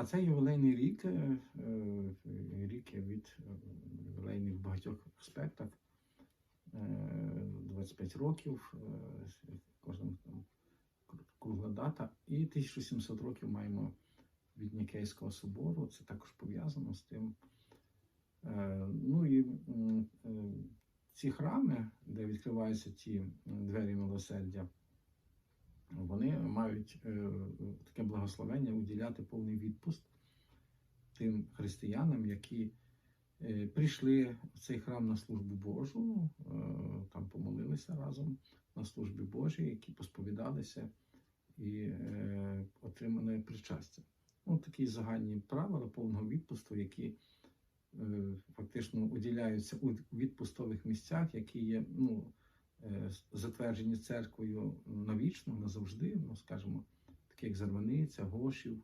А це ювілейний рік, е, е, рік від е, ювілейний в багатьох аспектах. Е, 25 років, кожен там кругла дата. І 1700 років маємо від Нікейського собору. Це також пов'язано з тим. Ну і ці храми, де відкриваються ті двері милосердя, мають е, таке благословення уділяти повний відпуст тим християнам, які е, прийшли в цей храм на службу Божу, е, там помолилися разом на службі Божій, які посповідалися і отримали причастя. Ну, такі загальні правила повного відпусту, які фактично уділяються у відпустових місцях, які є ну, затверджені церквою навічно, назавжди, ну, скажімо, такі як Зарваниця, Гошів,